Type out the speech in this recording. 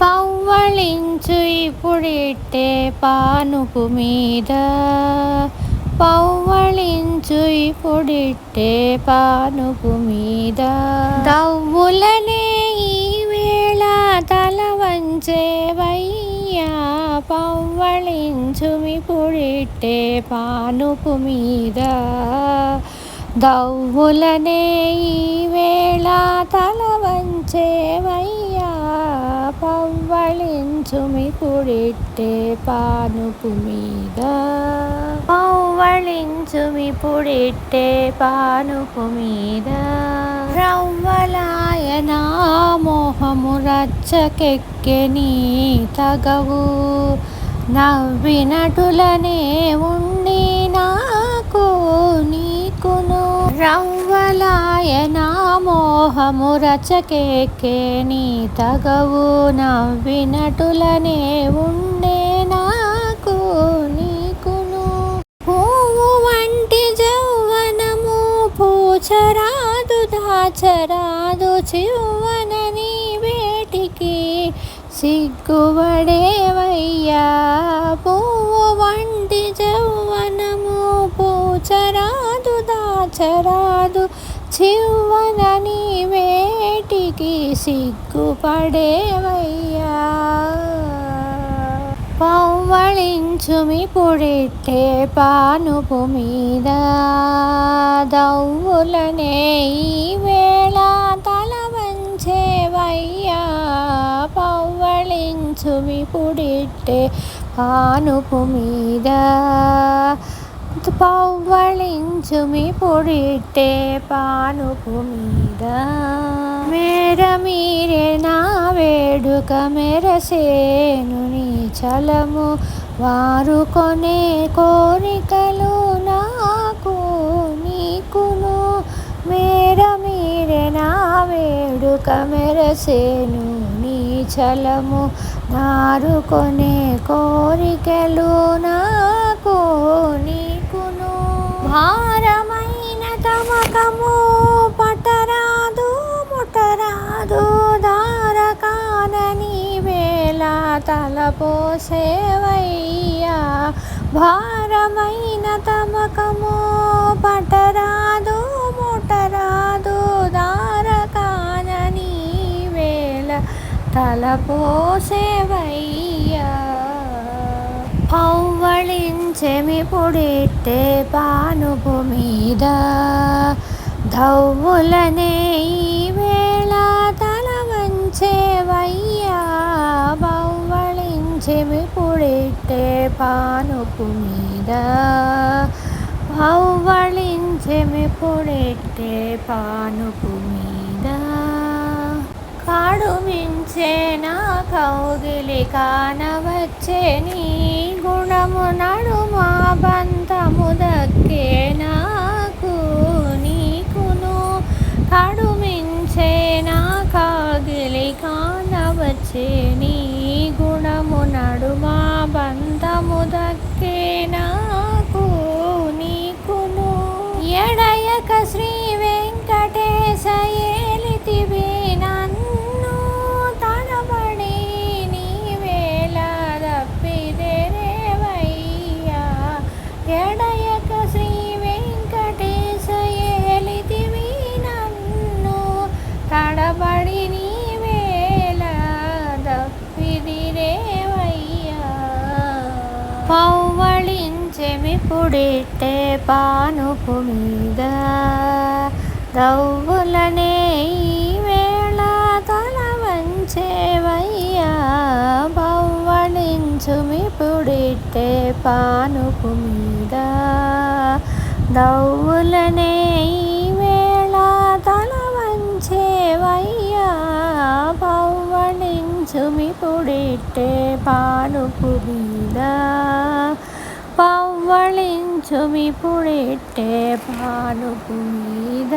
పవ్వళించు ఇప్పుడిట్టే పానుపు మీద. పవ్వళించు ఇప్పుడిట్టే పానుపు మీద. దవ్వులనే ఈ వేళ తల వంచేవయ్యా. పవ్వళించు ఇప్పుడిట్టే పానుపు మీద. దవ్వులనే ఈ వేళ పవ్వళించుమి పుడిట్టే పానుపు మీద పవ్వళించుమి పుడిట్టే పానుపు మీద రవ్వలాయనా మోహము రచ్చకెక్కెని తగవు. నవ్వినటులనే ఉండి నాకు నీకును. రవ్వలాయనా మోహము రచకేకే నీ తగవు నవ్వినటులనే ఉండే నాకు నీకును పువ్వు వంటి జౌవనము పూచరాదు దాచరాదు చివ్వనని వేటికి సిగ్గుబడేవయ్యా పూ చరాదు చివ్వన నీ వేటికి సిగ్గుపడేవయ్యా? పవ్వళించుమి పొడిట్టే పానుపు మీద దవ్వులనే ఈ వేళ తల వంచేవయ్యా? పవ్వళించుమి పుడిట్టే పానుపు మీద పౌవళించుమి పొడిట్టే పానుపు మీద. మేర మీరే నా వేడుక మెరసేను నీ చలము. వారు కొనే కోరికలు నాకు నీకును. మేర మీరే నా వేడుక మెరసేను నీ చలము. నారు కొనే కోరికలు నాకు నీ భారమైన తమకము పటరాదు ముటరాదు దారకానని వేళ తలపోసేవయ్యా భారమైన తమకము పటరాదు ముటరాదు దారకానని వేళ తలపోసేవయ్యా చెమి పొడిట్టే పానుపు మీద ధవ్వులనే ఈ వేళ తల వంచేవయ్యా పవ్వళించెమి పొడిట్టే పానుపు మీద పవ్వళించెమి పొడిట్టే పానుపు మీద కాడు మించే నా కౌగిలి కానవచ్చే నీ గుణము నడుమా బంధము దక్కే నాకు నీకును కడుమించే నా కాగిలి కానవచ్చే నీ పవ్వళించెమి పానుపు మీద. దవ్వులనే ఈ వేళ తల వంచేవయ్యా. పవ్వళించుమి పానుపు మీద. దవ్వులనే ఈ వేళ తల వంచేవయ్యా. పవ్వళించుమి పానుపు మీద. పవ్వళించుమి పుడిట్టే పానుపు మీద